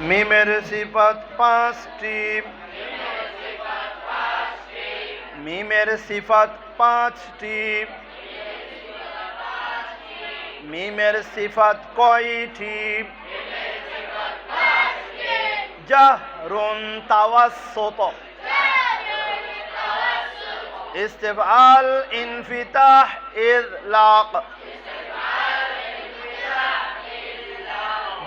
মিমের সিফাত পাঁচটি মিমের সিফাত পাঁচটি মিমের সিফাত কয়টি জাহরুন তাওয়াসসুত استفعال انفتاح إذلاق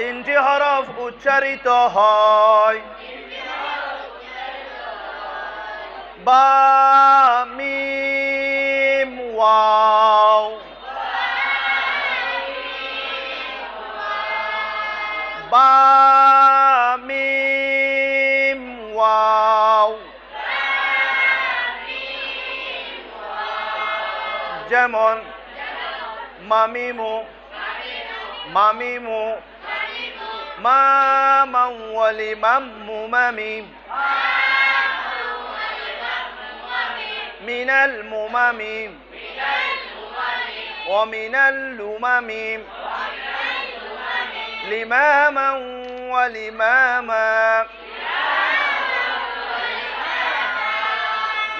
তিনটি হরফ উচ্চারিত হয়। বা বা যেমন মামিমু মামিমু إماما مُمَمٍ من الممم ومن اللمم لماما ولماما.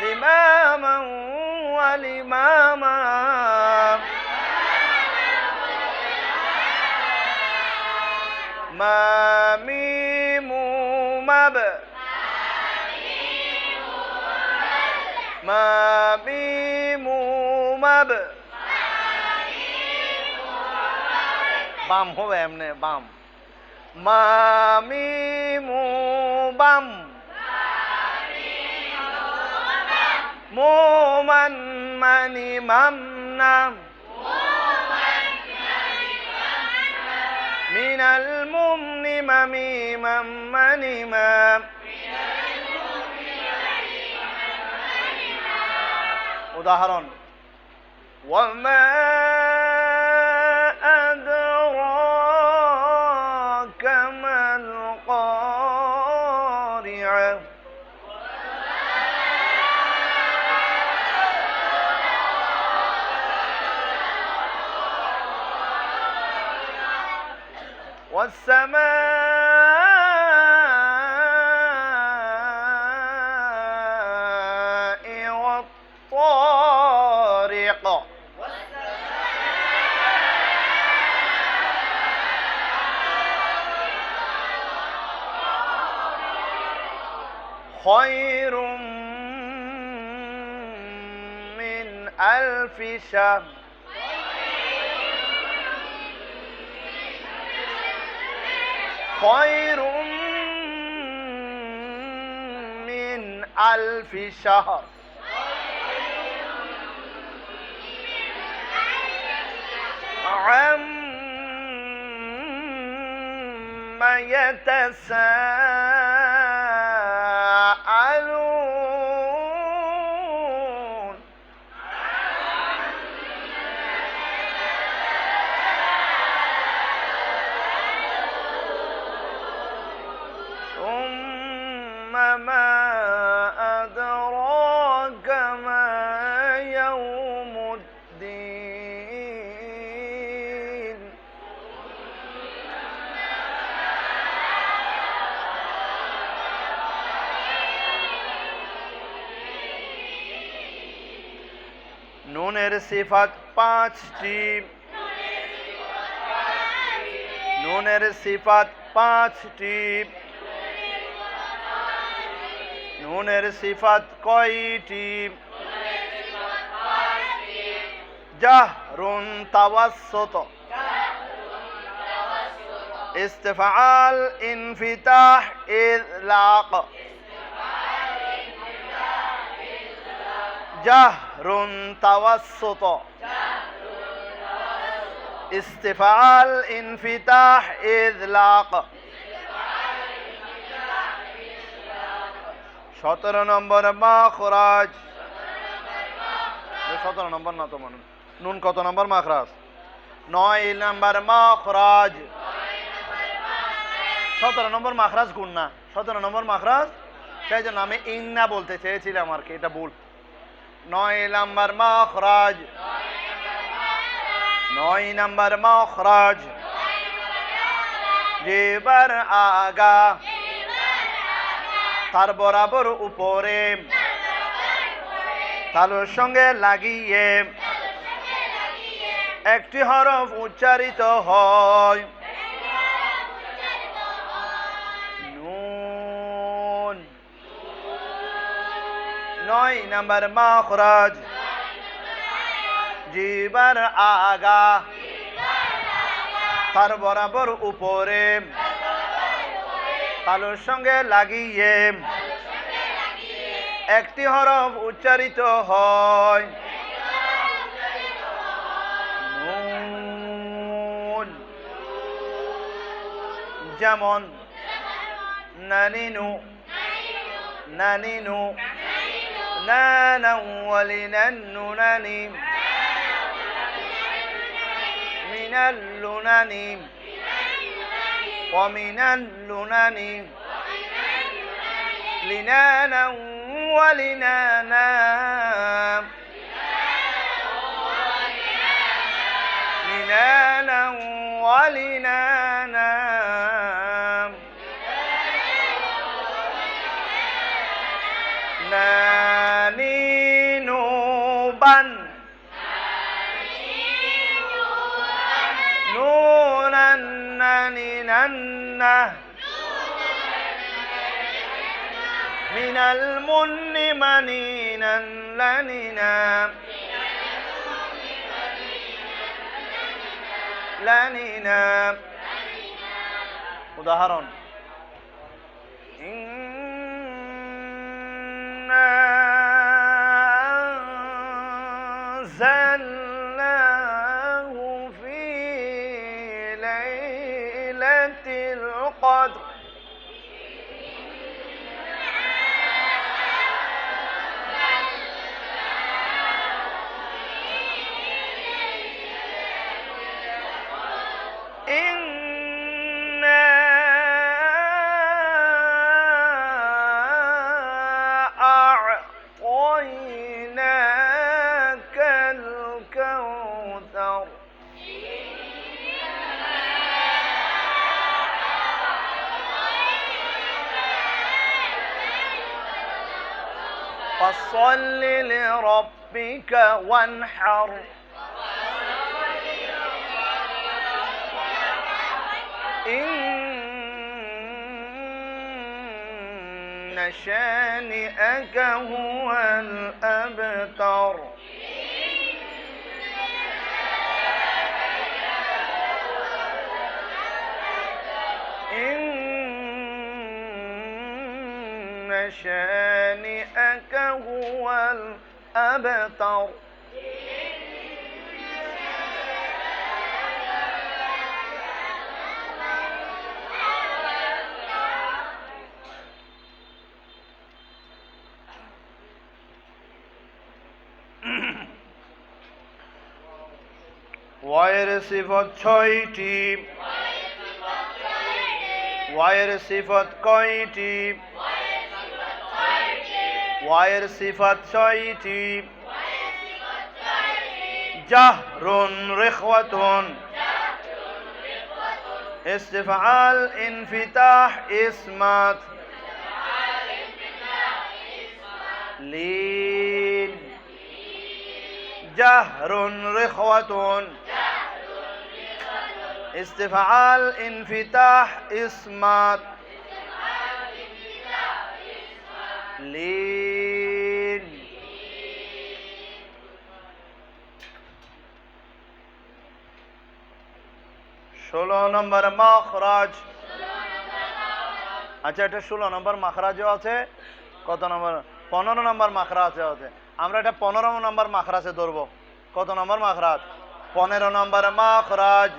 لماما ولماما. ما ميم مب ما ميم مب বাম হবে এমনি বাম মা মিমু বাম মোমান মানি মাম নাম من الممن مميما منما উদাহরণ وما خير من ألف شهر. خير من ألف شهر. عما يتساءلون صفت پانچٹی نونر صفت پانچٹی نونر صفت کوئی کئیٹی جہر توسط۔ استفعال انفتاح اطلاق জাহরুন তাওয়াসুত ইস্তিফাল ইনফিতাহ ইদলাক সতেরো নম্বর মা খরাজ সতেরো নম্বর না তো মনে নুন কত নম্বর মাখরাজ? নয় নম্বর মাখরাজ। সতেরো নম্বর মাখরাজ গুণ না। সতেরো নম্বর মাখরাজ? সেই জন্য আমি ইন্না বলতে চেয়েছিলাম আর কি, এটা ভুল। নয় নম্বর মাখরাজ। নয় নম্বর মাখরাজ। যেবার আগা, তার বরাবর উপরে তালুর সঙ্গে লাগিয়ে, একটি হরফ উচ্চারিত হয় নুন নয় নাম্বার মাখরাজ। জিবার আগা। তার বরাবর উপরে। তালুর সঙ্গে লাগিয়ে। একটি হরফ উচ্চারিত হয়। যেমন, নানিনু। নানিনু। نانا ولنننن من اللنن. ومن اللنن. لنانا ولنانا. لنانا ولنانا. الجنة. من المن منينا لننا لننا مظاهرون فصل لربك وانحر. إن شانئك هو الأبتر. إن شانئك الأبتر ওয়াইয়ের সিফত ছয়টি ওয়াইয়ের সিফত কয়টি ওয়াইয়ের সিফত ছয়টি জাহরুন রেখওয়াতুন استفعال انفتاح اسمات لين جهر رخوة استفعال انفتاح اسمات لين ষোলো নম্বর মাখরাজ। আচ্ছা এটা ষোলো নম্বর মাখরাজও আছে, কত নম্বর? পনেরো নম্বর মাখরাজও আছে। আমরা এটা পনেরো নম্বর মাখরাজে ধরবো। কত নম্বর মাখরাজ? পনেরো নম্বর মাখরাজ।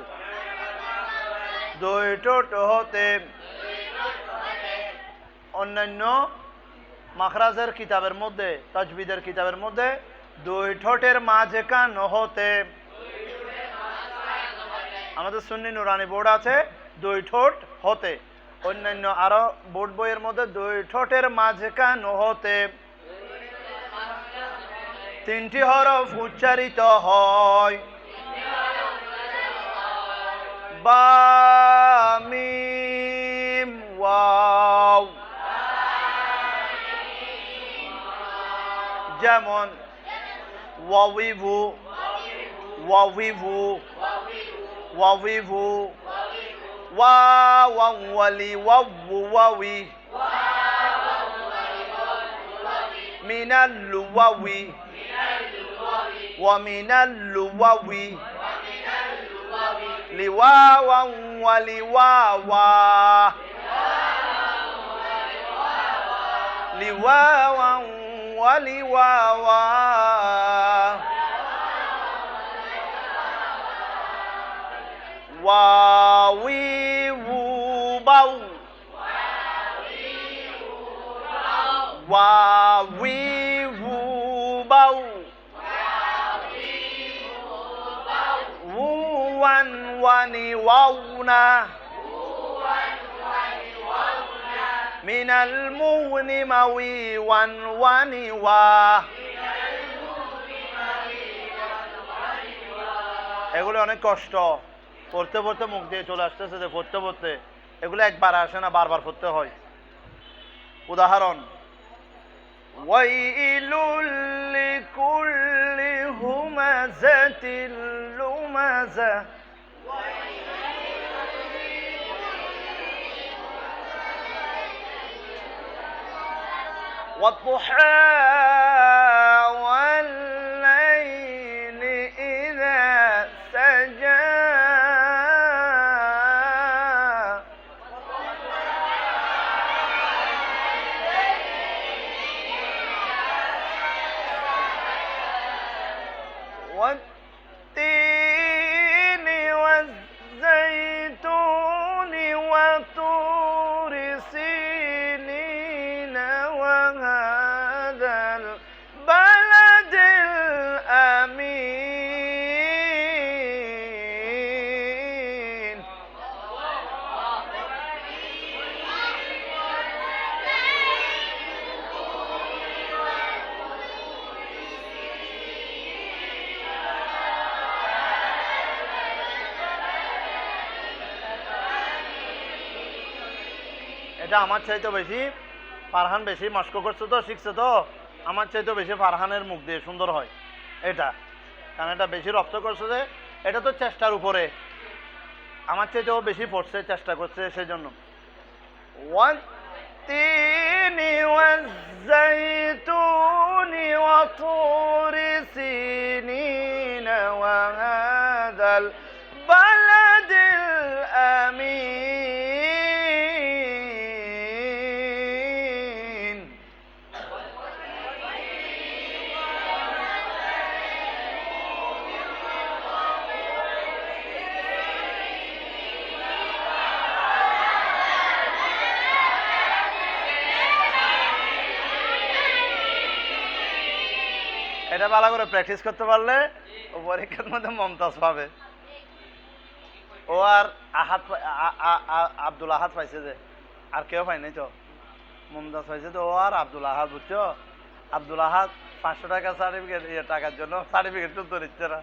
দুই টোট হতে অন্যান্য মাখরাজের কিতাবের মধ্যে, তাজবিদের কিতাবের মধ্যে, দুই ঠোঁটের মাঝে কান হতে আমাদের সুন্নি নুরানি বোর্ড আছে, দুই ঠোঁট হতে। অন্যান্য আরও বোর্ড বইয়ের মধ্যে দুই ঠোঁটের মাঝে কান হতে। তিনটি হরফ উচ্চারিত হয়। বা ওয়াও। যেমন ওয়াবিভু ওয়াবিভু wawivu wa wawali wawu wawi من اللوو ومن اللوو لواوا ولواوا لواوا ولواوا واوي وباو واوي وباو wuwan wani wauna minal muhni mawi wan wani wa এগুলো অনেক কষ্ট পড়তে পড়তে মুখ দিয়ে চলে আসতেছে যে পড়তে পড়তে এগুলো একবার আসে না বারবার পড়তে হয় উদাহরণ ويل لكل همزة لمزة والضحى এটা আমার চাইতে বেশি ফারহান বেশি মস্ক করছে তো শিখছে তো আমার চাইতে বেশি ফারহানের মুখ দিয়ে সুন্দর হয় এটা কারণ এটা বেশি রপ্ত করছে যে এটা তো চেষ্টার উপরে আমার চাইতেও বেশি পড়ছে চেষ্টা করছে সেই জন্য والتين والزيتون وطور سينين وهذا এটা ভালো করে প্র্যাকটিস করতে পারলে ও পরীক্ষার মধ্যে মমতাজ পাবে। ও আর আহাত আব্দুল আহাদ পাইছে যে। আর কেউ পাই নাই তো। মমতাজ পাইছে তো ও আর আব্দুল আহাদ বুঝছ? আব্দুল আহাদ পাঁচশো টাকা সার্টিফিকেট ইয়ে টাকার জন্য সার্টিফিকেট তো দিচ্ছে না।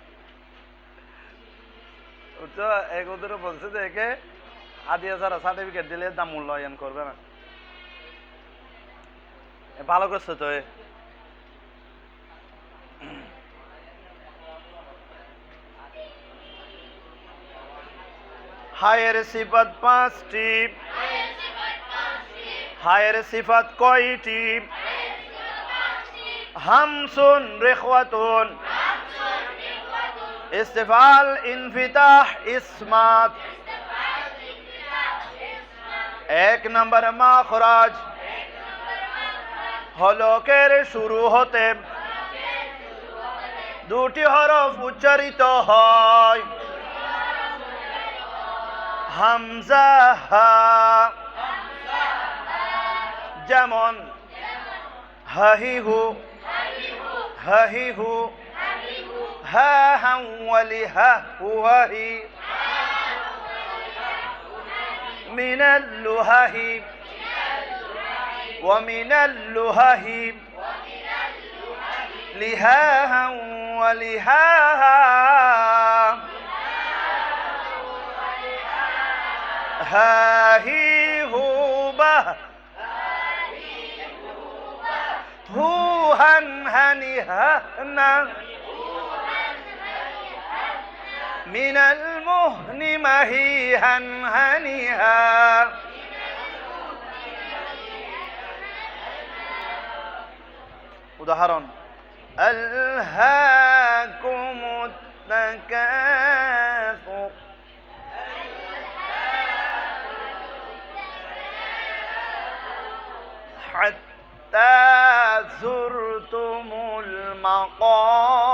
বুঝছ? এক ওদের বলছে যে একে আদি হাজার সার্টিফিকেট দিলে দাম মূল্যায়ন করবে না। ভালো করছে তো হায়ের সিফাত পাঁচটি। হায়ের সিফাত কয়টি? হামসুন রেখওয়াতুন। ইস্তেফাল ইনফিতাহ ইসমাত। এক নম্বর মাখরাজ। হলকের শুরু হতে। দুটি হরফ উচ্চারিত হয়। হামজা হা যেমন ههي هو ههي هو ها هم ولها هو هي من اللههيب ومن اللههيب لهاها ولهاها هاهي هوبة هو هن هني هنا من المهن مهيها هنيها উদাহরণ ألهاكم التكاثر زرتم المقابر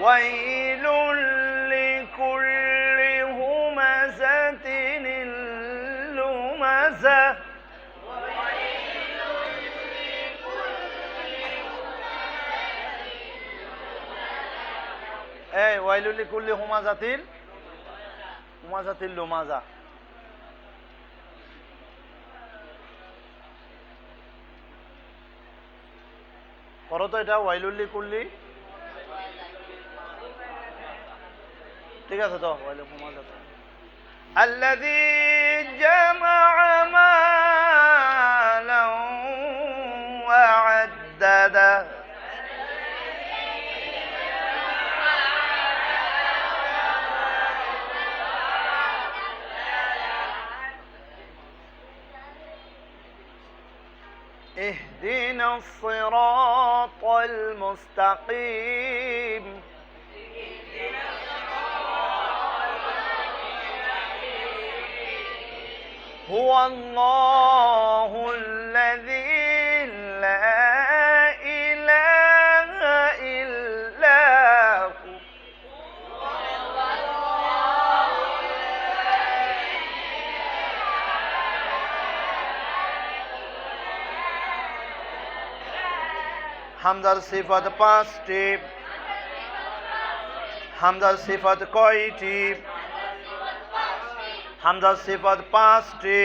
ويل لكل همزة لمزة ويل لكل همزة হুমাজাতিল হুমাজাতিল লুমাজা করো তো এটা ওয়াইলুল্লি কুল্লি ঠিক আছে তো ওয়াইলুল হুমাজা الذي جمع مالا الصراط المستقيم. هو الله الذي হামদার সিফাত পাঁচটি। হামদার সিফাত কয়টি? হামদার সিফাত পাঁচটি।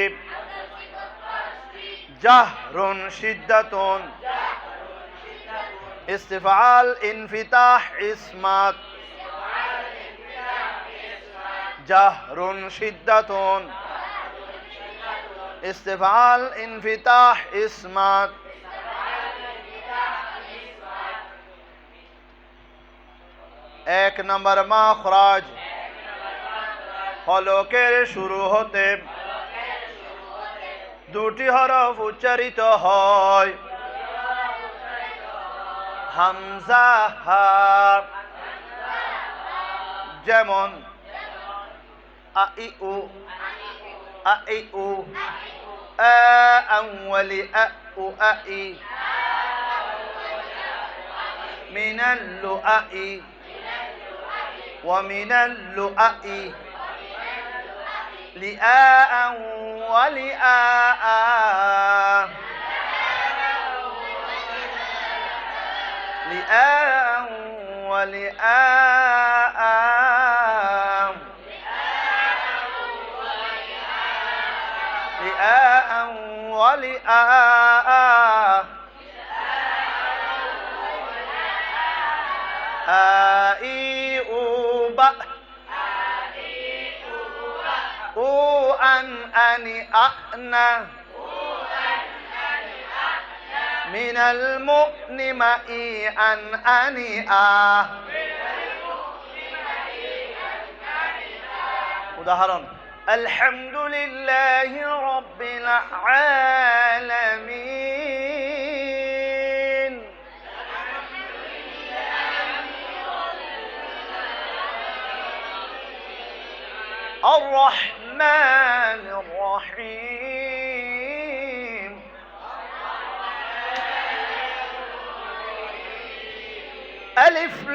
জাহরুন সিদ্ধাতন ইস্তিফাল ইনফিতাহ ইসমাত। জাহরুন সিদ্ধাতন ইস্তিফাল ইনফিতাহ ইসমাত। এক নম্বর মাখরাজ। হলকের শুরু হতে দুটি হরফ উচ্চারিত হয়। হামজা হা। যেমন আই উ আই ومن اللؤلؤ لآء ولآء لآء ولآء لآء ولآء أن أني أأنى من المؤن مئي أن أني آ উদাহরণ আলহামদুলিল্লাহ রব্বিল আলামিন الرحمن الرحيم ألف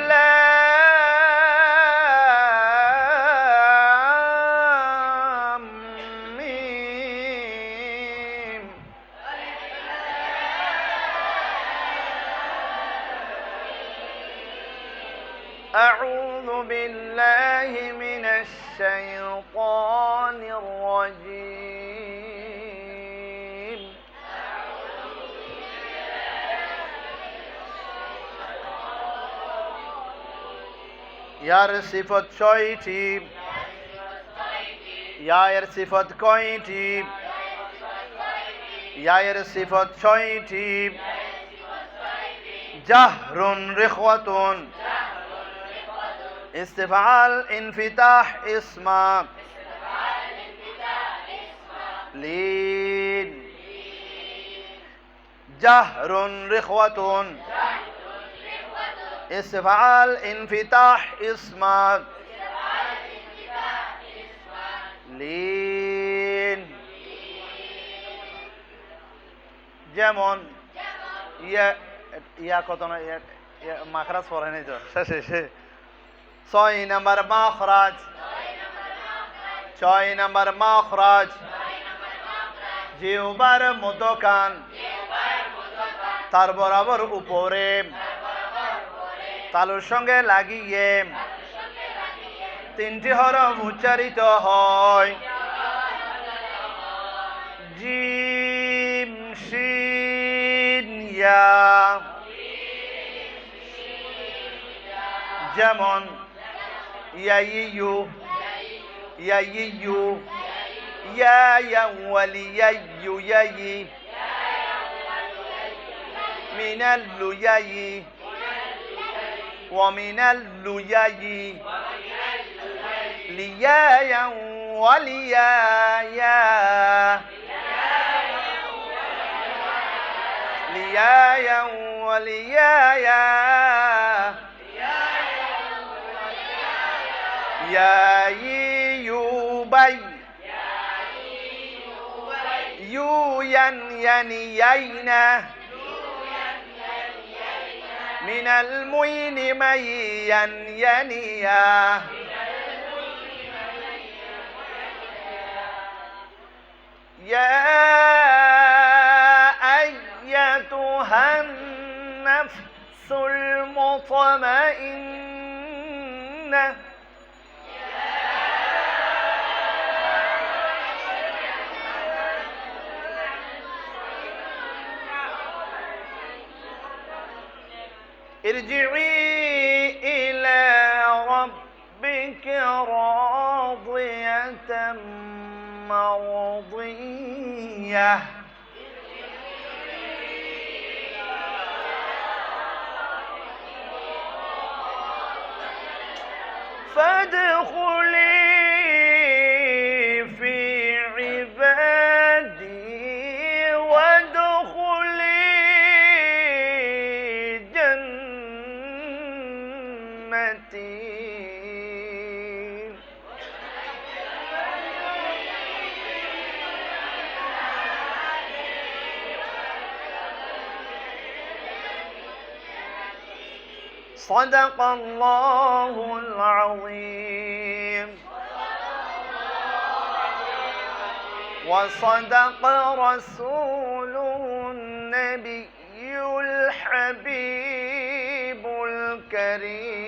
ইয়ার সিফত ছয়টি ইয়ার সিফত কয়টি ইয়ার সিফত ছয়টি জাহরুন রিখওয়াতুন استفعال انفتاح اسما لين جهر رخوة استفعال انفتاح اسما لين যেমন ইয়া ইয়া কত না ইয়া ইয়া মাখরাজ পড়ে নাই তো শেষে শেষে ছয় নম্বর মাখরাজ ছয় নম্বর মাখরাজ জিউবার মতকান তার বরাবর উপরে তালুর সঙ্গে লাগিয়ে তিনটি হরফ উচ্চারিত হয়। জিম, শিন, ইয়া। যেমন ইয়াইয়ু ইয়াইয়ু ইয়া ইয়াওয়ালি ইয়াইয়ু ইয়াই মিনাল লুয়াই ومن الليل لياي وليايا لياي وليايا يا يوبي يوين ينيينا من المين مين ينيا. يا أيتها النفس المطمئنة ارجعي إلى ربك راضية مرضية. صدق الله العظيم. وصدق رسوله النبي الحبيب الكريم.